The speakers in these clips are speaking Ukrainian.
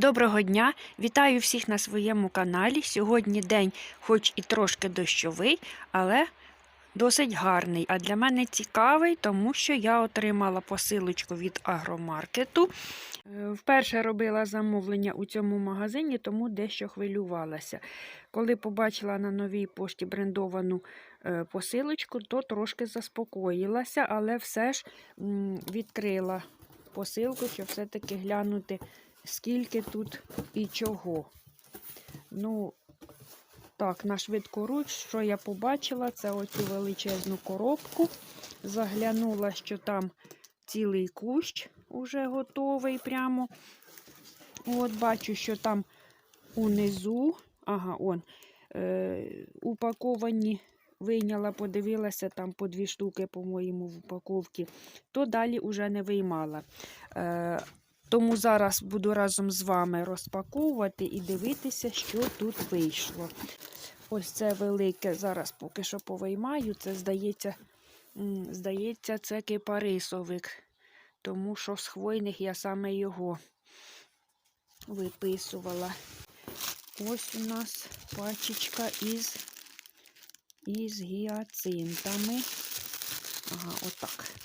Доброго дня! Вітаю всіх на своєму каналі. Сьогодні день, хоч і трошки дощовий, але досить гарний. А для мене цікавий, тому що я отримала посилочку від агромаркету. Е, Вперше робила замовлення у цьому магазині, тому дещо хвилювалася. Коли побачила на новій пошті брендовану е, посилочку, то трошки заспокоїлася, але все ж відкрила посилку, щоб все-таки глянути скільки тут і чого. Ну, так, на швидкоруч, що я побачила, це оцю величезну коробку. Заглянула, що там цілий кущ уже готовий прямо. От, бачу, що там унизу, ага, он, е, упаковані, вийняла, подивилася, там по дві штуки, по-моєму, в упаковці, то далі уже не виймала. Е, тому зараз буду разом з вами розпаковувати і дивитися, що тут вийшло. Ось це велике, зараз поки що повиймаю. Це, здається, здається, це кипарисовик. Тому що з хвойних я саме його виписувала. Ось у нас пачечка із, із гіацинтами. Ага, отак.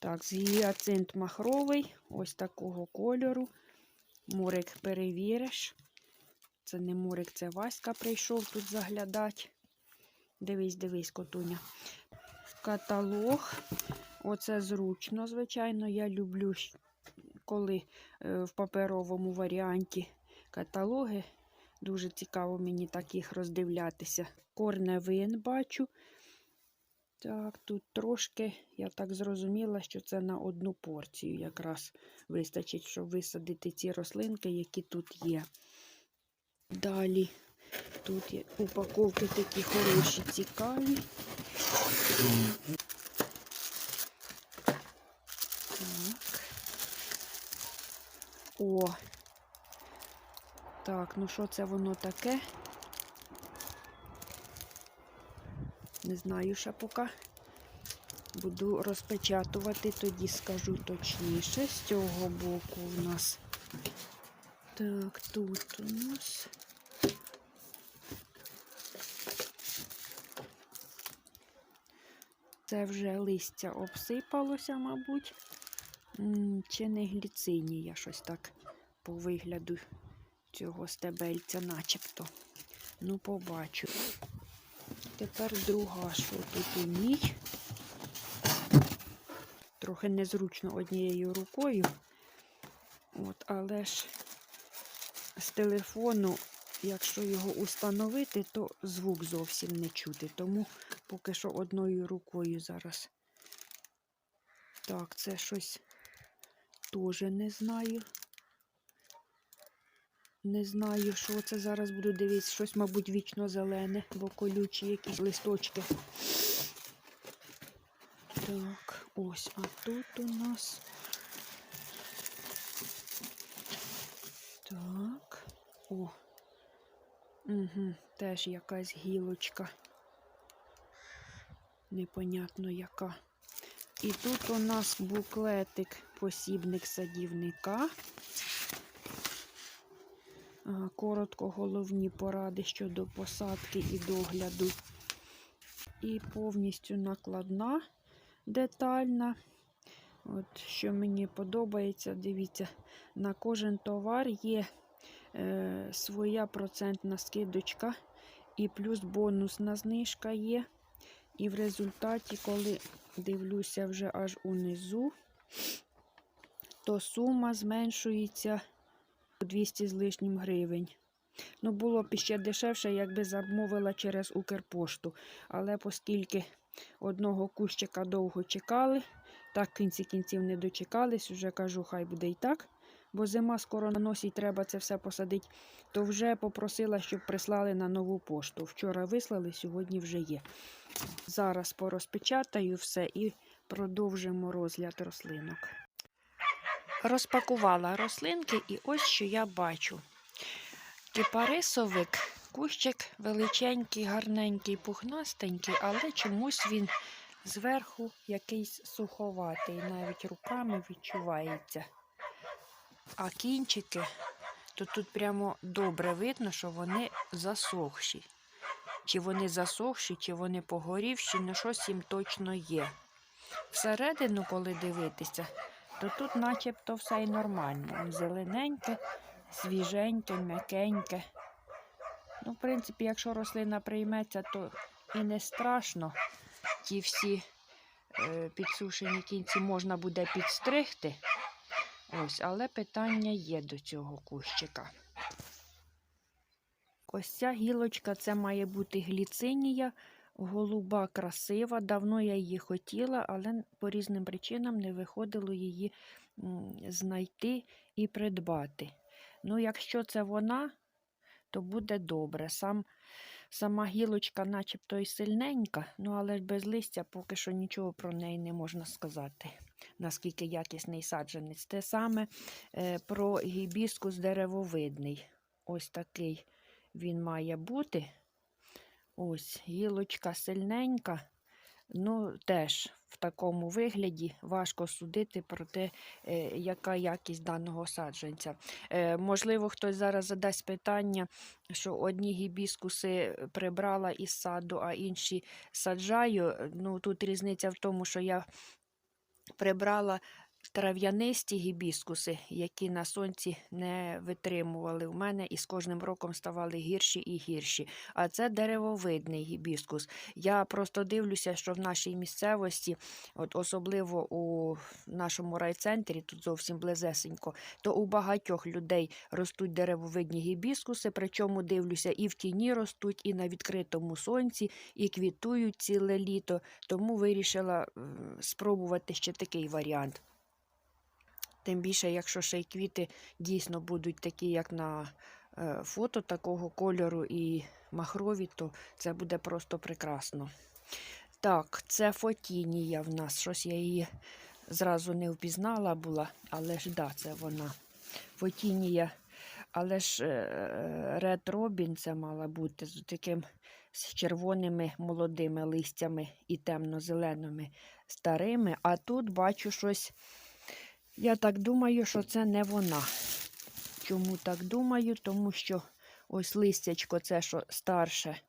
Так, гіацинт махровий, ось такого кольору. Мурик перевіриш. Це не Мурик, це Васька прийшов тут заглядати. Дивись, дивись, котуня. Каталог. Оце зручно, звичайно. Я люблю, коли е, в паперовому варіанті каталоги. Дуже цікаво мені так їх роздивлятися. Корневин бачу. Так, тут трошки, я так зрозуміла, що це на одну порцію якраз вистачить, щоб висадити ці рослинки, які тут є. Далі тут є упаковки такі хороші, цікаві. Так. О. Так, ну що це воно таке? Не знаю ще поки. Буду розпечатувати, тоді скажу точніше. З цього боку у нас. Так, тут у нас. Це вже листя обсипалося, мабуть. Чи не гліцинія, щось так по вигляду цього стебельця, начебто. Ну, побачу. Тепер друга, що тут у. Трохи незручно однією рукою. От, але ж з телефону, якщо його установити, то звук зовсім не чути. Тому поки що одною рукою зараз. Так, це щось теж не знаю. Не знаю, що це зараз буду дивитися. Щось, мабуть, вічно зелене, бо колючі якісь листочки. Так, ось, а тут у нас. Так. О. Угу, теж якась гілочка. Непонятно яка. І тут у нас буклетик посібник садівника. Коротко головні поради щодо посадки і догляду. І повністю накладна, детальна. От, Що мені подобається, дивіться, на кожен товар є е, своя процентна скидочка, і плюс бонусна знижка є. І в результаті, коли дивлюся вже аж унизу, то сума зменшується 200 з лишнім гривень. Ну, було б ще дешевше, якби замовила через Укрпошту. Але оскільки одного кущика довго чекали, так в кінці кінців не дочекались, вже кажу, хай буде і так. Бо зима скоро на носі, треба це все посадити, то вже попросила, щоб прислали на нову пошту. Вчора вислали, сьогодні вже є. Зараз порозпечатаю все і продовжимо розгляд рослинок. Розпакувала рослинки, і ось що я бачу. Кипарисовик, кущик величенький, гарненький, пухнастенький, але чомусь він зверху якийсь суховатий, навіть руками відчувається. А кінчики, то тут прямо добре видно, що вони засохші. Чи вони засохші, чи вони погорівші, ну щось їм точно є. Всередину, коли дивитися, то тут начебто все й нормально. Зелененьке, свіженьке, м'якеньке. Ну, в принципі, якщо рослина прийметься, то і не страшно. Ті всі е, підсушені кінці можна буде підстригти. Ось, але питання є до цього кущика. Ось ця гілочка це має бути гліцинія, голуба красива. Давно я її хотіла, але по різним причинам не виходило її знайти і придбати. Ну, якщо це вона, то буде добре. Сам, сама гілочка начебто і сильненька, ну але без листя поки що нічого про неї не можна сказати, наскільки якісний саджанець. Те саме е, про гібіскус деревовидний. Ось такий він має бути. Ось гілочка сильненька. Ну, теж в такому вигляді важко судити про те, е, яка якість даного саджанця. Е, можливо, хтось зараз задасть питання, що одні гібіскуси прибрала із саду, а інші саджаю. Ну, тут різниця в тому, що я прибрала трав'янисті гібіскуси, які на сонці не витримували в мене і з кожним роком ставали гірші і гірші. А це деревовидний гібіскус. Я просто дивлюся, що в нашій місцевості, от особливо у нашому райцентрі, тут зовсім близесенько, то у багатьох людей ростуть деревовидні гібіскуси, причому дивлюся, і в тіні ростуть, і на відкритому сонці, і квітують ціле літо. Тому вирішила спробувати ще такий варіант. Тим більше, якщо ще й квіти дійсно будуть такі, як на е, фото такого кольору і махрові, то це буде просто прекрасно. Так, це фотінія в нас. Щось я її зразу не впізнала була, але ж да, це вона. Фотінія. Але ж Ред Робін це мала бути з таким з червоними молодими листями і темно-зеленими старими. А тут бачу щось. Я так думаю, що це не вона. Чому так думаю? Тому що ось листячко, це що старше,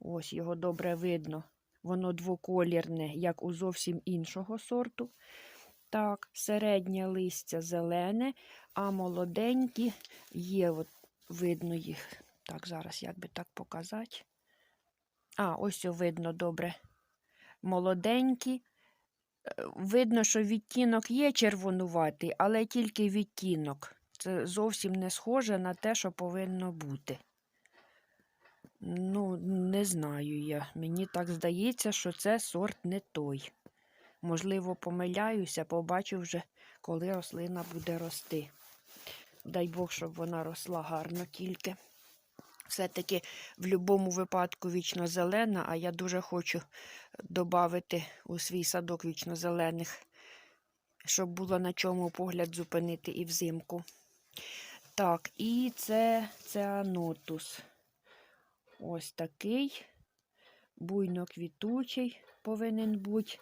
ось його добре видно. Воно двоколірне, як у зовсім іншого сорту. Так, середнє листя зелене, а молоденькі є, от видно їх. Так, зараз як би так показати. А, ось видно добре. Молоденькі. Видно, що відтінок є червонуватий, але тільки відтінок. Це зовсім не схоже на те, що повинно бути. Ну, не знаю я. Мені так здається, що це сорт не той. Можливо, помиляюся, побачу вже, коли рослина буде рости. Дай Бог, щоб вона росла гарно тільки. Все-таки в будь-якому випадку вічно зелена, а я дуже хочу додати у свій садок вічно зелених, щоб було на чому погляд зупинити і взимку. Так, і це цианотус. Ось такий. Буйно квітучий повинен бути.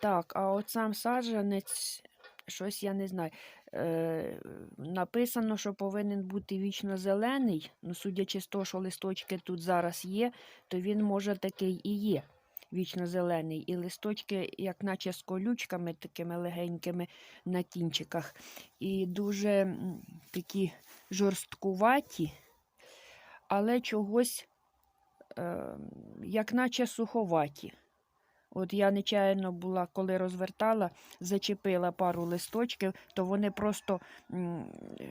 Так, а от сам саджанець, щось я не знаю. Е, написано, що повинен бути вічно зелений. Ну, судячи з того, що листочки тут зараз є, то він може такий і є. Вічно зелений. І листочки, як наче з колючками, такими легенькими на кінчиках. І дуже такі жорсткуваті, але чогось, е, як наче суховаті. От я нечаянно була, коли розвертала, зачепила пару листочків, то вони просто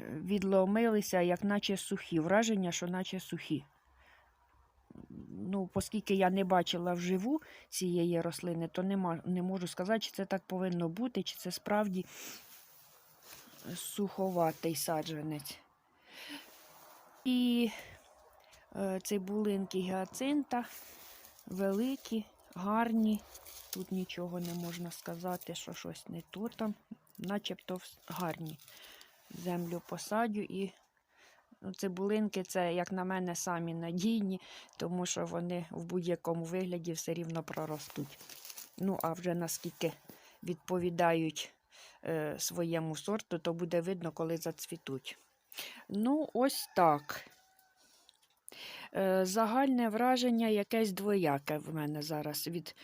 відломилися, як наче сухі. Враження, що наче сухі. Ну, оскільки я не бачила вживу цієї рослини, то нема, не можу сказати, чи це так повинно бути, чи це справді суховатий саджанець. І е, цибулинки гіацинта великі, гарні. Тут нічого не можна сказати, що щось не то там, начебто гарні. Землю посадю і ну, цибулинки це, як на мене, самі надійні, тому що вони в будь-якому вигляді все рівно проростуть. Ну, а вже наскільки відповідають е, своєму сорту, то буде видно, коли зацвітуть. Ну, ось так. Е, Загальне враження якесь двояке в мене зараз від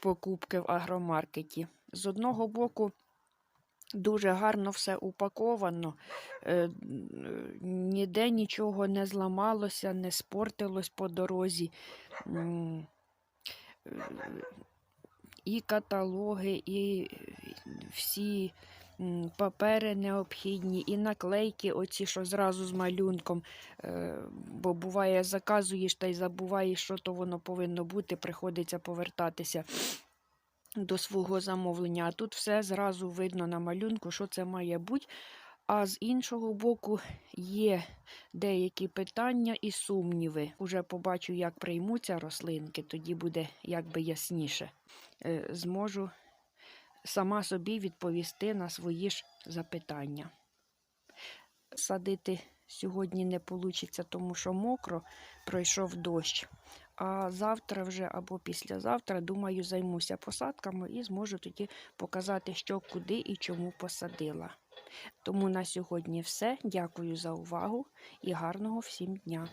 покупки в агромаркеті. З одного боку, дуже гарно все упаковано, е, ніде нічого не зламалося, не спортилось по дорозі. Е, І каталоги, і всі папери необхідні, і наклейки, оці, що зразу з малюнком. Е, Бо буває, заказуєш та й забуваєш, що то воно повинно бути, приходиться повертатися до свого замовлення. А тут все зразу видно на малюнку, що це має бути. А з іншого боку, є деякі питання і сумніви. Уже побачу, як приймуться рослинки, тоді буде якби ясніше. Е, Зможу сама собі відповісти на свої ж запитання. Садити сьогодні не вийде, тому що мокро, пройшов дощ. А завтра вже або післязавтра, думаю, займуся посадками і зможу тоді показати, що куди і чому посадила. Тому на сьогодні все. Дякую за увагу і гарного всім дня!